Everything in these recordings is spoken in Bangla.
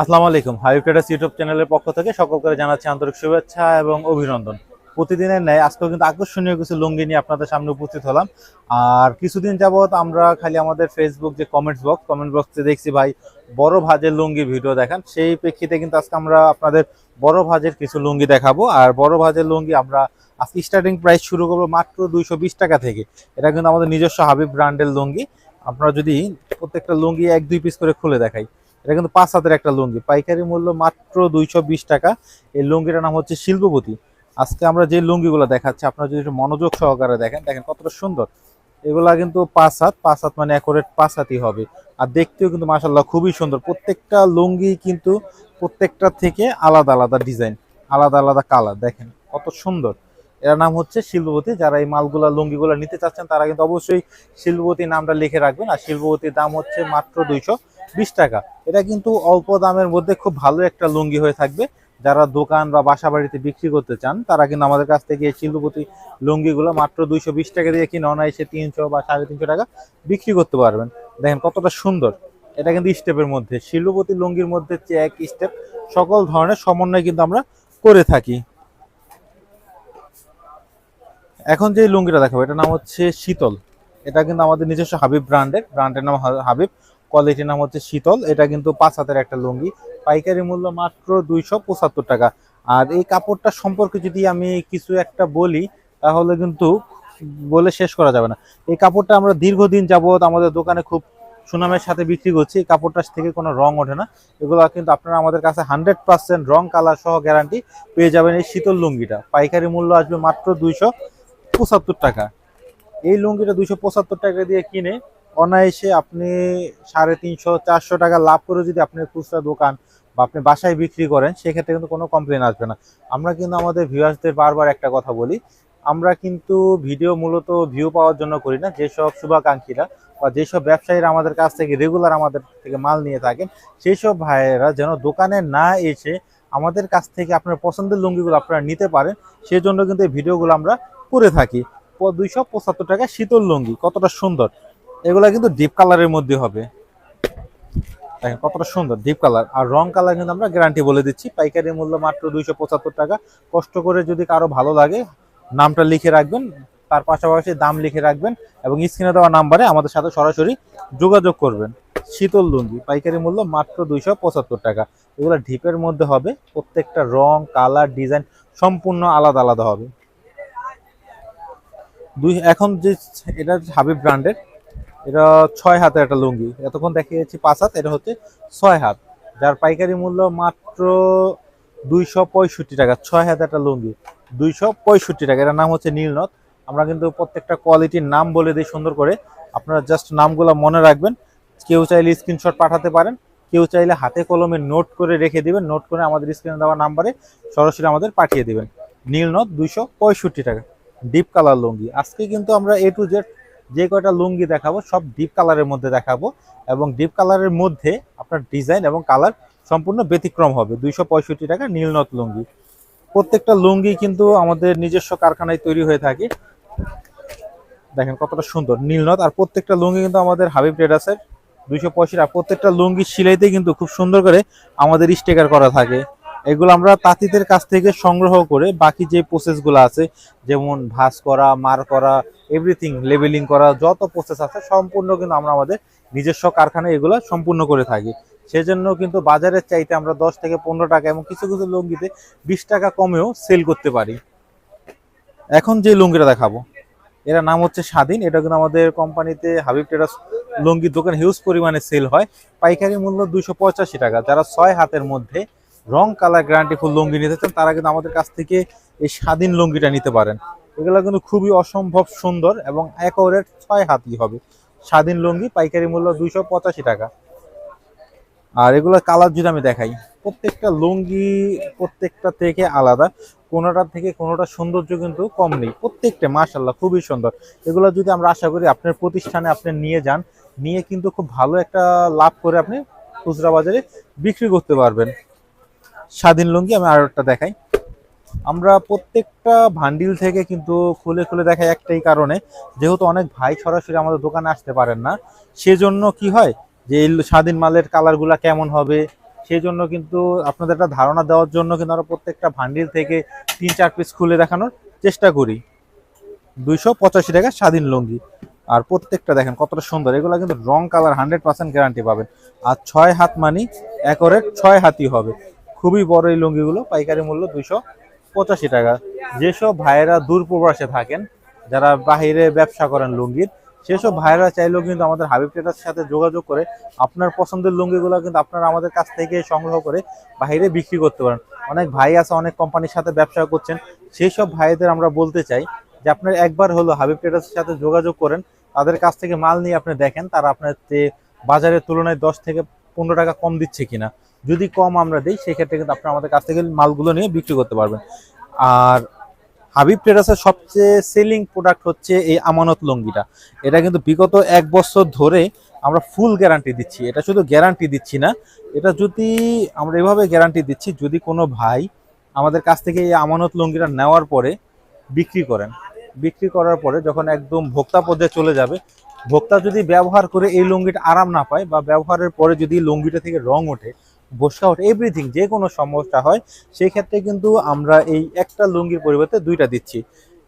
আসসালামু আলাইকুম। হাইব ট্রেডার্স ইউটিউব চ্যানেলের পক্ষ থেকে সকলকে জানাচ্ছি আন্তরিক শুভেচ্ছা এবং অভিনন্দন। প্রতিদিনের ন্যায় আজকেও কিন্তু আকর্ষণীয় কিছু লুঙ্গি নিয়ে আপনাদের সামনে উপস্থিত হলাম। আর কিছুদিন যাবৎ আমরা খালি আমাদের ফেসবুক যে কমেন্টস বক্স কমেন্ট বক্সে দেখছি ভাই, বড় ভাজের লুঙ্গি ভিডিও দেখান। সেই প্রেক্ষিতে কিন্তু আজকে আমরা আপনাদের বড় ভাজের কিছু লুঙ্গি দেখাবো। আর বড় ভাজের লুঙ্গি আমরা আজকে স্টার্টিং প্রাইস শুরু করব মাত্র দুইশো বিশ টাকা থেকে। এটা কিন্তু আমাদের নিজস্ব হাবিব ব্র্যান্ডের লুঙ্গি। আপনারা যদি প্রত্যেকটা লুঙ্গি এক দুই পিস করে খুলে দেখাই। এটা কিন্তু পাঁচ হাতের একটা লুঙ্গি। পাইকারি মূল্য মাত্র দুইশো বিশ টাকা। এই লুঙ্গিটার নাম হচ্ছে শিল্পপতি। আজকে আমরা যে লুঙ্গিগুলো দেখাচ্ছি, আপনারা যদি একটু মনোযোগ সহকারে দেখেন দেখেন কতটা সুন্দর। এগুলা কিন্তু পাঁচ হাত পাঁচ হাত মানে অ্যাকোরেট পাঁচ হাতই হবে। আর দেখতেও কিন্তু মাসাল্লাহ খুবই সুন্দর। প্রত্যেকটা লুঙ্গি কিন্তু প্রত্যেকটা থেকে আলাদা আলাদা ডিজাইন, আলাদা আলাদা কালার। দেখেন কত সুন্দর। এর নাম হচ্ছে শিল্পপতি। যারা এই মালগুলা, লুঙ্গিগুলো নিতে চাচ্ছেন, তারা কিন্তু অবশ্যই শিল্পপতি নামটা লিখে রাখবেন। আর শিল্পপতির দাম হচ্ছে মাত্র দুইশো বিশ টাকা। এটা কিন্তু অল্প দামের মধ্যে খুব ভালো একটা লুঙ্গি হয়ে থাকবে। যারা দোকান বা বাসা বাড়িতে বিক্রি করতে চান, তারা কিন্তু আমাদের কাছ থেকে এই শিল্পপতি লুঙ্গিগুলো মাত্র দুইশো বিশ টাকা দিয়ে কিনে অনায়াসে তিনশো বা সাড়ে তিনশো টাকা বিক্রি করতে পারবেন। দেখেন কতটা সুন্দর। এটা কিন্তু স্টেপের মধ্যে। শিল্পপতি লুঙ্গির মধ্যে চেক স্টেপ সকল ধরনের সমন্বয় কিন্তু আমরা করে থাকি। এখন যে লুঙ্গিটা দেখাবো, এটার নাম হচ্ছে শীতল। এটা কিন্তু আমাদের নিজস্ব হাবিব ব্র্যান্ডের। ব্র্যান্ডের নাম হাবিব। কোয়ালিটির নাম হচ্ছে শীতল, এটা কিন্তু পাঁচ হাতের একটা লুঙ্গি। পাইকারি মূল্য মাত্র দুইশো পঁচাত্তর টাকা। আর এই কাপড়টা সম্পর্কে যদি আমি কিছু একটা বলি, তাহলে কিন্তু বলে শেষ করা যাবে না। এই কাপড়টা আমরা দীর্ঘদিন যাবত আমাদের দোকানে খুব সুনামের সাথে বিক্রি করছি। এই কাপড়টার থেকে কোনো রং ওঠে না। এগুলো কিন্তু আপনারা আমাদের কাছে হান্ড্রেড পার্সেন্ট রং, কালার সহ গ্যারান্টি পেয়ে যাবেন এই শীতল লুঙ্গিটা। পাইকারি মূল্য আসবে মাত্র দুইশো পঁচাত্তর টাকা। এই লুঙ্গিটা দুইশো পঁচাত্তর টাকা দিয়ে কিনে অনায়াসে আপনি সাড়ে তিনশো, চারশো টাকা লাভ করে যদি আপনি খুচরা দোকান বা আপনি বাসায় বিক্রি করেন, সেক্ষেত্রে কিন্তু কোনো কমপ্লেন আসবে না। আমরা কিন্তু আমাদের ভিউয়ার্সদের বারবার একটা কথা বলি, আমরা কিন্তু ভিডিও মূলত ভিউ পাওয়ার জন্য করি না। যেসব শুভাকাঙ্ক্ষীরা বা যেসব ব্যবসায়ীরা আমাদের কাছ থেকে রেগুলার আমাদের থেকে মাল নিয়ে থাকেন সেই সব ভাইয়েরা যেন দোকানে না এসে আমাদের কাছ থেকে আপনার পছন্দের লুঙ্গিগুলো আপনারা নিতে পারেন সেই জন্য কিন্তু এই ভিডিওগুলো আমরা করে থাকি। দুইশো পঁচাত্তর টাকা শীতল লুঙ্গি, কতটা সুন্দর। এগুলা কিন্তু ডিপ কালারের মধ্যে হবে। দেখেন কতটা সুন্দর ডিপ কালার আর রং কালার কিন্তু আমরা গ্যারান্টি বলে দিচ্ছি, পাইকারি মূল্য মাত্র দুইশো পঁচাত্তর টাকা। কষ্ট করে যদি কারও ভালো লাগে, নামটা লিখে রাখবেন, তার পাশাপাশি দাম লিখে রাখবেন এবং স্ক্রিনে দেওয়া নাম্বারে আমাদের সাথে সরাসরি যোগাযোগ করবেন। শীতল লুঙ্গি, পাইকারি মূল্য মাত্র দুইশো পঁচাত্তর টাকা। এগুলো ডিপের মধ্যে হবে, প্রত্যেকটা রং কালার ডিজাইন সম্পূর্ণ আলাদা আলাদা হবে। দুই, এখন যে, এটা হাবিব ব্র্যান্ডের এটা ছয় হাতের একটা লুঙ্গি। এতক্ষণ দেখিয়েছি পাঁচ হাত, এটা হচ্ছে ছয় হাত। যার পাইকারি মূল্য মাত্র দুইশো পঁয়ষট্টি টাকা, ছয় হাতের একটা লুঙ্গি। দুইশো পঁয়ষট্টি টাকা, এটার নাম হচ্ছে নীলনথ আমরা কিন্তু প্রত্যেকটা কোয়ালিটির নাম বলে দিই সুন্দর করে। আপনারা জাস্ট নামগুলো মনে রাখবেন। কেউ চাইলে স্ক্রিনশট পাঠাতে পারেন। কেউ চাইলে হাতে কলমে নোট করে রেখে দিবেন। নোট করে আমাদের স্ক্রিনে দেওয়া নাম্বারে সরাসরি আমাদের পাঠিয়ে দিবেন। নীলনথ দুইশো পঁয়ষট্টি টাকা, ডিপ কালার লুঙ্গি। আজকে কিন্তু আমরা এ টু জেড যে কয়টা লুঙ্গি দেখাবো, সব ডিপ কালারের মধ্যে দেখাবো এবং ডিপ কালারের মধ্যে আপনার ডিজাইন এবং কালার সম্পূর্ণ ব্যতিক্রম হবে। দুইশো পঁয়ষট্টি টাকা নীলনথ লুঙ্গি। প্রত্যেকটা লুঙ্গি কিন্তু আমাদের নিজস্ব কারখানায় তৈরি হয়ে থাকে। দেখেন কতটা সুন্দর নীলনথ আর প্রত্যেকটা লুঙ্গি কিন্তু আমাদের হাবিব ট্রেডার্সের। দুইশো পঁয়ষট্টি আর প্রত্যেকটা লুঙ্গি সিলাইতে কিন্তু খুব সুন্দর করে আমাদের স্টিকার করা থাকে। এগুলো আমরা তাঁতিদের কাছ থেকে সংগ্রহ করে বাকি যে প্রসেসগুলো আছে, যেমন ভাস করা, মার করা এভরিথিং লেবেলিং করা, যত প্রসেস আছে সম্পূর্ণ কিন্তু আমরা আমাদের নিজস্ব কারখানায় এগুলো সম্পূর্ণ করে থাকি। সেজন্য কিন্তু বাজারের চাইতে আমরা দশ থেকে পনেরো টাকা এবং কিছু কিছু লুঙ্গিতে বিশ টাকা কমেও সেল করতে পারি। এখন যে লুঙ্গিটা দেখাবো এর নাম হচ্ছে স্বাধীন। এটা কিন্তু আমাদের কোম্পানিতে হাবিব টেরাস লুঙ্গির দোকান হিউজ পরিমাণে সেল হয়। পাইকারি মূল্য পঁচাশি টাকা। যারা ছয় হাতের মধ্যে রং কালার গ্যারান্টি ফুল লুঙ্গি নিতে চান, তারা কিন্তু আমাদের কাছ থেকে এই স্বাধীন লুঙ্গিটা নিতে পারেন। এগুলো কিন্তু খুবই অসম্ভব সুন্দর এবং একরের ছয় হাতই হবে। স্বাধীন লুঙ্গি, পাইকারি মূল্য দুইশো পঁচাশি টাকা। আর এগুলোর কালার যদি আমি দেখাই, প্রত্যেকটা লুঙ্গি প্রত্যেকটা থেকে আলাদা, কোনোটা থেকে কোনোটা সৌন্দর্য কিন্তু কম নেই। প্রত্যেকটা মাশাল্লাহ খুবই সুন্দর। এগুলো যদি আমরা আশা করি আপনার প্রতিষ্ঠানে আপনি নিয়ে যান, নিয়ে কিন্তু খুব ভালো একটা লাভ করে আপনি খুচরা বাজারে বিক্রি করতে পারবেন। স্বাধীন লুঙ্গি আমি আর একটা দেখাই। আমরা প্রত্যেকটা ভান্ডিল থেকে কিন্তু খুলে খুলে দেখাই একটাই কারণে, যেহেতু অনেক ভাই সরাসরি আমাদের দোকানে আসতে পারেন না, সেজন্য কি হয় যে এই স্বাধীন মালের কালারগুলা কেমন হবে সেই জন্য কিন্তু আপনাদের একটা ধারণা দেওয়ার জন্য কিন্তু আমরা প্রত্যেকটা ভান্ডিল থেকে তিন চার পিস খুলে দেখানোর চেষ্টা করি। দুইশো পঁচাশি টাকা স্বাধীন লুঙ্গি। আর প্রত্যেকটা দেখেন কতটা সুন্দর, এগুলো কিন্তু রং কালার হান্ড্রেড পার্সেন্ট গ্যারান্টি পাবেন। আর ছয় হাত মানি একরের ছয় হাতই হবে। খুবই বড় এই লুঙ্গিগুলো, পাইকারি মূল্য দুইশো পঁচাশি টাকা। যেসব ভাইয়েরা দূর প্রবাসে থাকেন, যারা বাইরে ব্যবসা করেন লুঙ্গির, সেসব ভাইয়েরা চাইলেও কিন্তু আমাদের হাবিব ট্রেডার্সের সাথে যোগাযোগ করে আপনার পছন্দের লুঙ্গিগুলো কিন্তু আপনারা আমাদের কাছ থেকে সংগ্রহ করে বাইরে বিক্রি করতে পারেন। অনেক ভাই আছে, অনেক কোম্পানির সাথে ব্যবসা করছেন। সেই সব ভাইদের আমরা বলতে চাই যে আপনার একবার হলো হাবিব ট্রেডার্সের সাথে যোগাযোগ করেন। তাদের কাছ থেকে মাল নিয়ে আপনি দেখেন, তারা আপনার বাজারের তুলনায় দশ থেকে পনেরো টাকা কম দিচ্ছে কিনা। যদি কম আমরা দিই, সেক্ষেত্রে কিন্তু আপনি আমাদের কাছ থেকে মালগুলো নিয়ে বিক্রি করতে পারবেন। আর হাবিব ট্রেডার্সের সবচেয়ে সেলিং প্রোডাক্ট হচ্ছে এই আমানত লুঙ্গিটা। এটা কিন্তু বিগত এক বছর ধরে আমরা ফুল গ্যারান্টি দিচ্ছি। এটা শুধু গ্যারান্টি দিচ্ছি না, এটা যদি আমরা এভাবে গ্যারান্টি দিচ্ছি, যদি কোনো ভাই আমাদের কাছ থেকে এই আমানত লুঙ্গিটা নেওয়ার পরে বিক্রি করেন। বিক্রি করার পরে যখন একদম ভোক্তা পর্যায়ে চলে যাবে, ভোক্তা যদি ব্যবহার করে এই লুঙ্গিটা আরাম না পায় বা ব্যবহারের পরে যদি লুঙ্গিটা থেকে রং ওঠে বসকা ওঠে এভরিথিং যে কোনো সমস্যা হয়, সেই ক্ষেত্রে কিন্তু আমরা এই একটা লুঙ্গির পরিবর্তে দুইটা দিচ্ছি।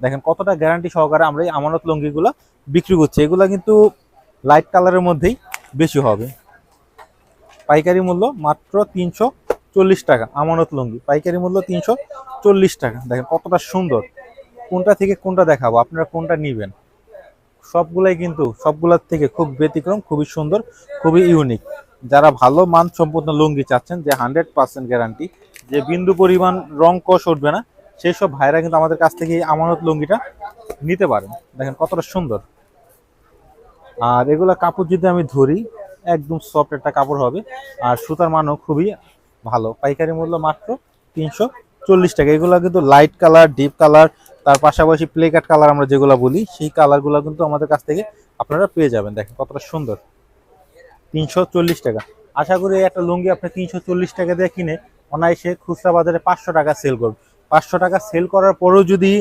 দেখেন কতটা গ্যারান্টি সহকারে আমরা এই আমানত লুঙ্গিগুলো বিক্রি করছি। এগুলো কিন্তু লাইট কালারের মধ্যেই বেশি হবে। পাইকারি মূল্য মাত্র তিনশো চল্লিশ টাকা, আমানত লুঙ্গি। পাইকারি মূল্য তিনশো চল্লিশ টাকা। দেখেন কতটা সুন্দর। কোনটা থেকে কোনটা দেখাবো? আপনারা কোনটা নিবেন? সবগুলাই কিন্তু, সবগুলোর থেকে খুব ব্যতিক্রম, খুবই সুন্দর, খুবই ইউনিক যারা ভালো মান সম্পন্ন লুঙ্গি চাচ্ছেন, যে হান্ড্রেড পার্সেন্ট গ্যারান্টি যে বিন্দু পরিমাণ রং কষ উঠবে না সেই সব ভাইরা কিন্তু আমাদের কাছ থেকে আমানত লুঙ্গিটা নিতে পারেন। দেখেন কতটা সুন্দর। আর এগুলা কাপড় যদি আমি ধরি, একদম সফট একটা কাপড় হবে। আর সুতার মানও খুবই ভালো। পাইকারি মূল্য মাত্র তিনশো চল্লিশ টাকা। এগুলো কিন্তু লাইট কালার ডিপ কালার তার পাশাপাশি প্লে কাট কালার আমরা যেগুলো বলি, সেই কালারগুলো কিন্তু আমাদের কাছ থেকে আপনারা পেয়ে যাবেন। দেখেন কতটা সুন্দর। তিনশো চল্লিশ টাকা। আশা করি একটা লুঙ্গি আপনি তিনশো চল্লিশ টাকা দিয়ে কিনে অনায়াসে খুচরা বাজারে পাঁচশো টাকা সেল করবেন। পাঁচশো টাকা সেল করার পরেও যদি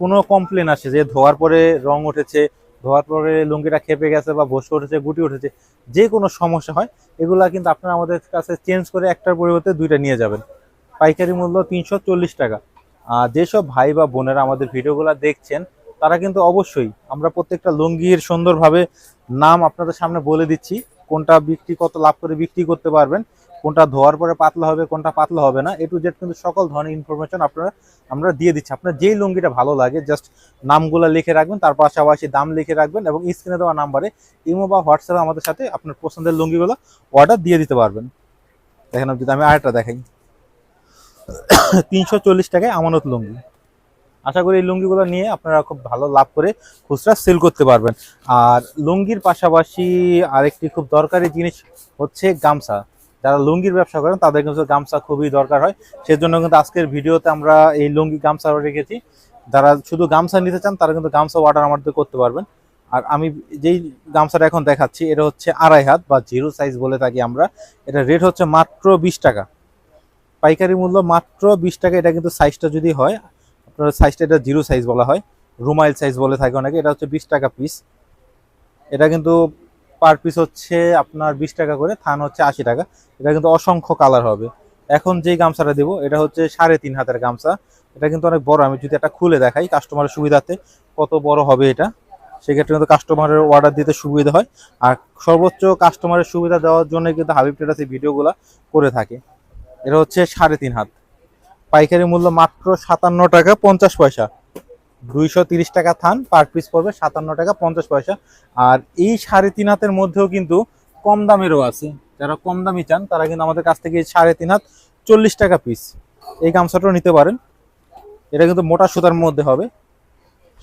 কোনো কমপ্লেন আসে যে ধোয়ার পরে রং উঠেছে, ধোয়ার পরে লুঙ্গিটা খেপে গেছে বা বসে উঠেছে, গুটি উঠেছে, যে কোনো সমস্যা হয়, এগুলা কিন্তু আপনারা আমাদের কাছে চেঞ্জ করে একটার পরিবর্তে দুইটা নিয়ে যাবেন। পাইকারি মূল্য তিনশো চল্লিশ টাকা। আর যেসব ভাই বা বোনেরা আমাদের ভিডিওগুলো দেখছেন, তারা কিন্তু অবশ্যই আমরা প্রত্যেকটা লুঙ্গির সুন্দরভাবে নাম আপনাদের সামনে বলে দিচ্ছি। কোনটা বিক্রি কত লাভ করে বিক্রি করতে পারবেন, কোনটা ধোয়ার পরে পাতলা হবে, কোনটা পাতলা হবে না, এ টু জেড কিন্তু সকল ধরনের ইনফরমেশন আপনারা, আমরা দিয়ে দিচ্ছি। আপনার যেই লুঙ্গিটা ভালো লাগে জাস্ট নামগুলো লিখে রাখবেন, তার পাশাপাশি দাম লিখে রাখবেন এবং স্ক্রিনে দেওয়া নাম্বারে ইমো বা হোয়াটসঅ্যাপে আমাদের সাথে আপনার পছন্দের লুঙ্গিগুলো অর্ডার দিয়ে দিতে পারবেন। দেখেন, যদি আমি আরেকটা দেখাই। তিনশো চল্লিশ টাকায় আমানত লুঙ্গি। আশা করি এই লুঙ্গিগুলো নিয়ে আপনারা খুব ভালো লাভ করে খুচরা সেল করতে পারবেন। আর লুঙ্গির পাশাপাশি আরেকটি খুব দরকারি জিনিস হচ্ছে গামছা। যারা লুঙ্গির ব্যবসা করেন, তাদের কিন্তু গামছা খুবই দরকার হয়। সেজন্য কিন্তু আজকের ভিডিওতে আমরা এই লুঙ্গি গামছা রেখেছি। যারা শুধু গামছা নিতে চান, তারা কিন্তু গামছা অর্ডার আমাদের করতে পারবেন। আর আমি যেই গামছাটা এখন দেখাচ্ছি, এটা হচ্ছে আড়াই হাত বা জিরো সাইজ বলে থাকি আমরা। এটা রেট হচ্ছে মাত্র বিশ টাকা। পাইকারি মূল্য মাত্র বিশ টাকা। এটা কিন্তু সাইজটা যদি হয় আপনার সাইজটা এটা জিরো সাইজ বলা হয়। রুমাইল সাইজ বলে থাকে অনেকে, এটা হচ্ছে বিশ টাকা পিস এটা কিন্তু পার পিস হচ্ছে আপনার বিশ টাকা করে, থান হচ্ছে আশি টাকা। এটা কিন্তু অসংখ্য কালার হবে। এখন যেই গামছাটা দেবো, এটা হচ্ছে সাড়ে তিন হাতের গামছা। এটা কিন্তু অনেক বড়, আমি যদি একটা খুলে দেখাই কাস্টমারের সুবিধাতে, কত বড় হবে এটা? সেক্ষেত্রে কিন্তু কাস্টমারের অর্ডার দিতে সুবিধা হয়। আর সর্বোচ্চ কাস্টমারের সুবিধা দেওয়ার জন্য কিন্তু হাবিব এই ভিডিওগুলো করে থাকে। এটা হচ্ছে সাড়ে তিন হাত। পাইকারি মূল্য মাত্র সাতান্ন টাকা পঞ্চাশ পয়সা। দুইশো তিরিশ টাকা থান পার পিস পড়বে সাতান্ন টাকা পঞ্চাশ পয়সা। আর এই সাড়ে তিন হাতের মধ্যেও কিন্তু কম দামেরও আছে। যারা কম দামি চান, তারা কিন্তু আমাদের কাছ থেকে সাড়ে তিন হাত চল্লিশ টাকা পিস এই গামছাটাও নিতে পারেন। এটা কিন্তু মোটা সুতার মধ্যে হবে।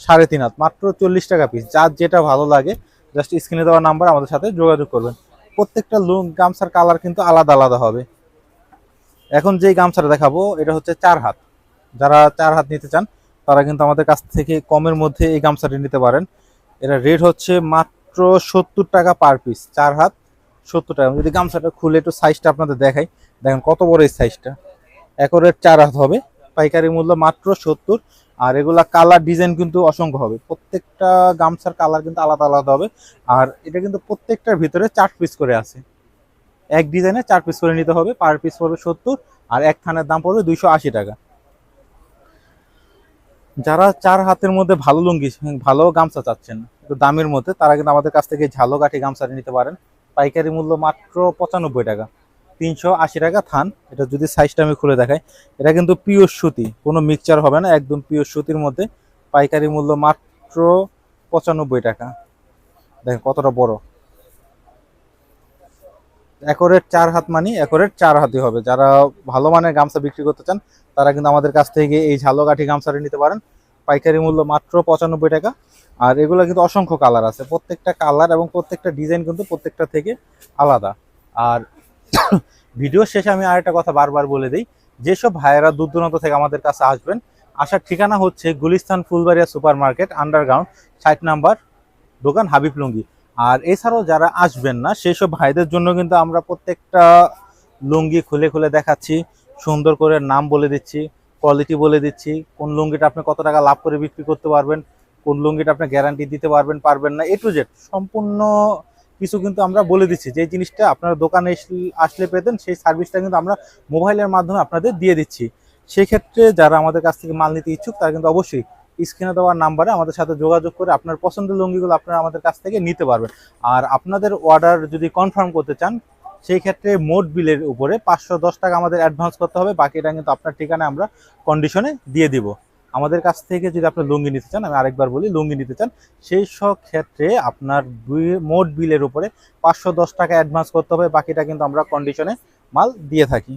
সাড়ে তিন হাত, মাত্র চল্লিশ টাকা পিস যার যেটা ভালো লাগে জাস্ট স্ক্রিনে দেওয়া নাম্বার আমাদের সাথে যোগাযোগ করবেন। প্রত্যেকটা লুঙ্গ গামছার কালার কিন্তু আলাদা আলাদা হবে। এখন যেই গামছাটা দেখাবো, এটা হচ্ছে চার হাত। যারা চার হাত নিতে চান, তারা কিন্তু আমাদের কাছ থেকে কমের মধ্যে এই গামছাটি নিতে পারেন। এটা রেট হচ্ছে মাত্র সত্তর টাকা পার পিস চার হাত, সত্তর টাকা। যদি গামছাটা খুলে একটু সাইজটা আপনাদের দেখাই, দেখেন কত বড় এই সাইজটা একরের চার হাত হবে, পাইকারি মূল্য মাত্র সত্তর। আর এগুলা কালার ডিজাইন কিন্তু অসংখ্য হবে। প্রত্যেকটা গামছার কালার কিন্তু আলাদা আলাদা হবে। আর এটা কিন্তু প্রত্যেকটার ভিতরে চার পিস করে আছে। এক ডিজাইনে চার পিস করে নিতে হবে পার পিস পড়বে সত্তর, আর এক থানের দাম পড়বে দুইশো আশি টাকা। যারা চার হাতের মধ্যে ভালো লুঙ্গি, ভালো গামছা চাচ্ছেন, একটু দামের মধ্যে, তারা কিন্তু আমাদের কাছ থেকে ঝালো কাঠি গামছাটি নিতে পারেন। পাইকারি মূল্য মাত্র পঁচানব্বই টাকা, তিনশো আশি টাকা থান। এটা যদি সাইজটা আমি খুলে দেখাই, এটা কিন্তু পিওর সুতি, কোনো মিক্সচার হবে না, একদম পিওর সুতির মধ্যে। পাইকারি মূল্য মাত্র পঁচানব্বই টাকা। দেখেন কতটা বড়। একরের চার হাত মানি, একরের চার হাতই হবে। যারা ভালো মানের গামছা বিক্রি করতে চান, তারা কিন্তু আমাদের কাছ থেকে এই ঝালকাঠি গামছাটা নিতে পারেন। পাইকারি মূল্য মাত্র পঁচানব্বই টাকা। আর এগুলো কিন্তু অসংখ্য কালার আছে। প্রত্যেকটা কালার এবং প্রত্যেকটা ডিজাইন কিন্তু প্রত্যেকটা থেকে আলাদা। আর ভিডিও শেষে আমি আরেকটা কথা বারবার বলে দিই, যেসব ভাইয়েরা দূর দূরান্ত থেকে আমাদের কাছে আসবেন, আসার ঠিকানা হচ্ছে Gulistan Fulbaria super market underground ষাট নাম্বার দোকান হাবিব লুঙ্গি। আর এছাড়াও যারা আসবেন না সেই সব ভাইদের জন্য কিন্তু আমরা প্রত্যেকটা লুঙ্গি খুলে খুলে দেখাচ্ছি, সুন্দর করে নাম বলে দিচ্ছি কোয়ালিটি বলে দিচ্ছি, কোন লুঙ্গিটা আপনি কত টাকা লাভ করে বিক্রি করতে পারবেন, কোন লুঙ্গিটা আপনি গ্যারান্টি দিতে পারবেন পারবেন না এ টু জেড সম্পূর্ণ কিছু কিন্তু আমরা বলে দিচ্ছি। যে জিনিসটা আপনার দোকানে আসলে পেতেন, সেই সার্ভিসটা কিন্তু আমরা মোবাইলের মাধ্যমে আপনাদের দিয়ে দিচ্ছি। সেক্ষেত্রে যারা আমাদের কাছ থেকে মাল নিতে ইচ্ছুক, তারা কিন্তু অবশ্যই স্ক্রিনে দেওয়ার নাম্বারে আমাদের সাথে যোগাযোগ করে আপনার পছন্দের লুঙ্গিগুলো আপনারা আমাদের কাছ থেকে নিতে পারবেন। আর আপনাদের অর্ডার যদি কনফার্ম করতে চান, সেই ক্ষেত্রে মোট বিলের উপরে পাঁচশো দশ টাকা আমাদের অ্যাডভান্স করতে হবে। বাকিটা কিন্তু আপনার ঠিকানায় আমরা কন্ডিশনে দিয়ে দিব। আমাদের কাছ থেকে যদি আপনি লুঙ্গি নিতে চান, আমি আরেকবার বলি, লুঙ্গি নিতে চান, সেই সব ক্ষেত্রে আপনার মোট বিলের উপরে পাঁচশো দশ টাকা অ্যাডভান্স করতে হবে। বাকিটা কিন্তু আমরা কন্ডিশনে মাল দিয়ে থাকি।